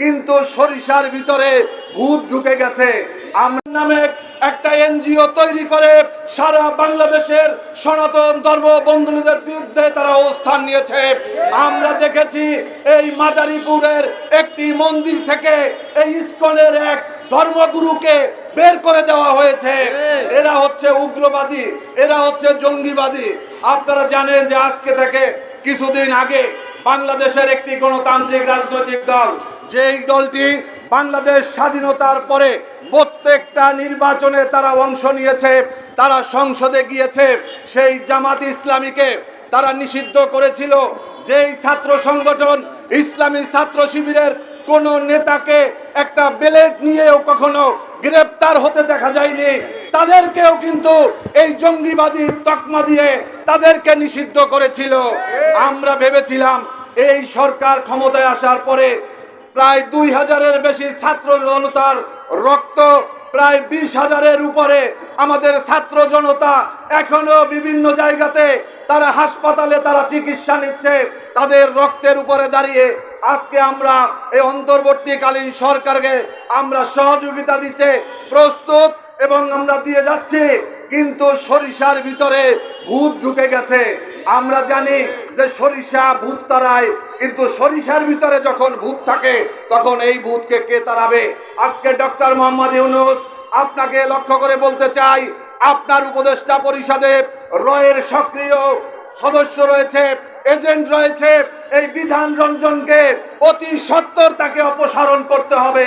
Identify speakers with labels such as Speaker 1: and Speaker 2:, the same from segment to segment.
Speaker 1: কিন্তু সরিষার ভিতরে ভূত ঢুকে গেছে। আমার নামে একটা এনজিও তৈরি করে সারা বাংলাদেশের সনাতন ধর্ম বন্ধুদের বিরুদ্ধে তারা অবস্থান নিয়েছে। আমরা দেখেছি এই মাদারীপুরের একটি মন্দির থেকে এই ইস্কনের এক ধর্মগুরুকে বের করে দেওয়া হয়েছে। এরা হচ্ছে উগ্রবাদী, এরা হচ্ছে জঙ্গিবাদী। আপনারা জানেন যে আজকে থেকে কিছুদিন আগে বাংলাদেশের একটি গণতান্ত্রিক রাজনৈতিক দল যেই দলটি বাংলাদেশ স্বাধীনতার পরে প্রত্যেকটা নির্বাচনে তারা অংশ নিয়েছে, তারা সংসদে গিয়েছে, সেই জামাত ইসলামীকে তারা নিষিদ্ধ করেছিল। যেই ছাত্র সংগঠন ইসলামী ছাত্র শিবিরের কোন নেতাকে একটা বেলেট নিয়েও কখনো গ্রেপ্তার হতে দেখা যায়নি, তাদেরকেও কিন্তু এই জঙ্গিবাদী তকমা দিয়ে তাদেরকে নিষিদ্ধ করেছিল। আমরা ভেবেছিলাম এই সরকার ক্ষমতায় আসার পরে প্রায় দুই হাজারের বেশি ছাত্র জনতার রক্ত, প্রায় বিশ হাজারের উপরে আমাদের ছাত্র জনতা এখনও বিভিন্ন জায়গাতে তারা হাসপাতালে তারা চিকিৎসা নিচ্ছে। তাদের রক্তের উপরে দাঁড়িয়ে আজকে আমরা এই অন্তর্বর্তীকালীন সরকারকে আমরা সহযোগিতা দিচ্ছে প্রস্তুত এবং আমরা দিয়ে যাচ্ছি। কিন্তু সরিষার ভিতরে ভূত ঢুকে গেছে। আমরা জানি যে সরিষা ভূত তারায়, কিন্তু সরিষার ভিতরে যখন ভূত থাকে, তখন এই ভূতকে কে তারাবে আজকে ডক্টর মোহাম্মদ ইউনুস আপনাকে লক্ষ্য করে বলতে চাই, আপনার উপদেষ্টা পরিষদে রয়ের সক্রিয় সদস্য রয়েছে, এজেন্ট রয়েছে এই বিধান রঞ্জনকে অতি সত্তর তাকে অপসারণ করতে হবে।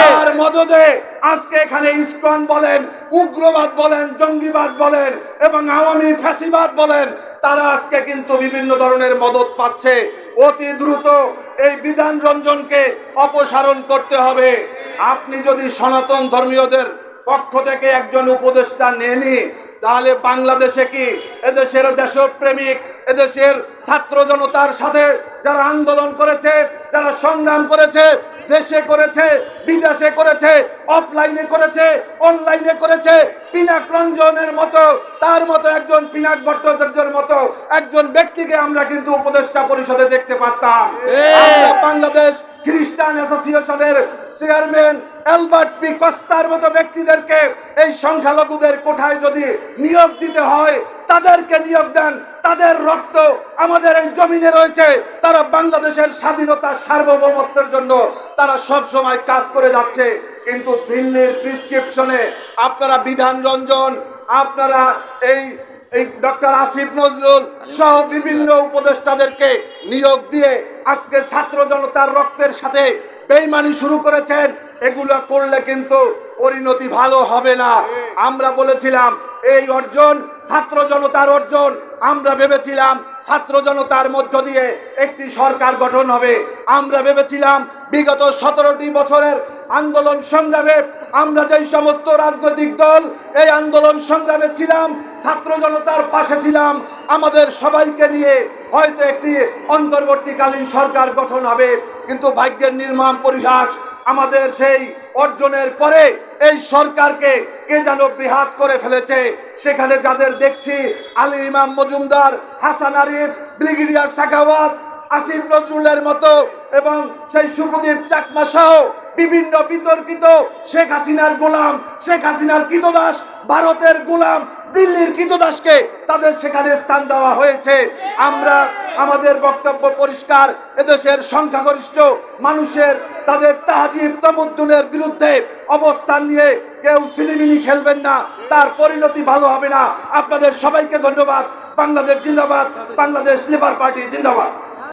Speaker 1: তার মদদে আজকে এখানে ইসকন বলেন উগ্রবাদ বলেন জঙ্গিবাদ বলেন এবং আওয়ামী ফ্যাসিবাদ বলেন তারা আজকে কিন্তু বিভিন্ন ধরনের মদত পাচ্ছে। অতি দ্রুত এই বিধান রঞ্জনকে অপসারণ করতে হবে। আপনি যদি সনাতন ধর্মীয়দের পক্ষ থেকে একজন উপদেষ্টা নেনি তাহলে বাংলাদেশে কি এদেশের দেশপ্রেমিক এদেশের ছাত্র জনতার সাথে যারা আন্দোলন করেছে যারা সংগ্রাম করেছে দেশে করেছে বিদেশে করেছে অফলাইনে করেছে অনলাইনে করেছে পিনাক রঞ্জনের মতো তার মতো একজন পিনাক ভট্টাচার্যের মতো একজন ব্যক্তিকে আমরা কিন্তু উপদেষ্টা পরিষদে দেখতে পারতাম। বাংলাদেশ খ্রিস্টান অ্যাসোসিয়েশনের চেয়ারম্যান অ্যালবার্ট পি কস্তার মতো ব্যক্তিদেরকে এই সংখ্যালঘুদের কোঠায় যদি নিয়োগ দিতে হয়, তাদেরকে নিয়োগ দেন। তাদের রক্ত আমাদের এই জমিনে রয়েছে। তারা বাংলাদেশের স্বাধীনতা সার্বভৌমত্বের জন্য তারা সব সময় কাজ করে যাচ্ছে। কিন্তু দিল্লির প্রিসক্রিপশনে আপনারা বিধান রঞ্জন, আপনারা এই এই ডক্টর আসিফ নজরুল সহ বিভিন্ন উপদেষ্টাদেরকে নিয়োগ দিয়ে আজকে ছাত্র জনতার রক্তের সাথে বেইমানি শুরু করেছেন। এগুলো করলে কিন্তু পরিণতি ভালো হবে না। আমরা বলেছিলাম, এই অর্জন ছাত্র জনতার অর্জন। আমরা ভেবেছিলাম, ছাত্র জনতার মধ্য দিয়ে একটি সরকার গঠন হবে। আমরা ভেবেছিলাম, বিগত সতেরোটি বছরের আন্দোলন সংগ্রামে আমরা যেই সমস্ত রাজনৈতিক দল, এই আন্দোলন সংগ্রামে ছিলাম, ছাত্র জনতার পাশে ছিলাম। আমাদের সবাইকে নিয়ে হয়তো একটি অন্তর্বর্তীকালীন সরকার গঠন হবে, কিন্তু ভাগ্যের নির্মাণ পরিহাস আমাদের সেই অর্জনের পরে এই সরকারকে কে যেন বিহাত করে ফেলেছে, সেখানে যাদের দেখছি, আলী ইমাম মজুমদার, হাসান আরিফ, ব্রিগেডিয়ার সাখাওয়াত, আসিফ নজরুলের মতো এবং সেই সুপ্রদীপ চাকমা সহ বিভিন্ন বিতর্কিত শেখ হাসিনার গোলাম, শেখ হাসিনার কৃতদাস ভারতের গোলাম দিল্লির কৃতদাসকে তাদের সেখানে স্থান দেওয়া হয়েছে। আমরা আমাদের বক্তব্য পরিষ্কার, এদেশের সংখ্যাগরিষ্ঠ মানুষের, তাদের তাহাজিব তমুদ্দুনের বিরুদ্ধে অবস্থান নিয়ে কেউ সিলিমিনি খেলবেন না, তার পরিণতি ভালো হবে না। আপনাদের সবাইকে ধন্যবাদ। বাংলাদেশ জিন্দাবাদ, বাংলাদেশ লেবার পার্টি জিন্দাবাদ।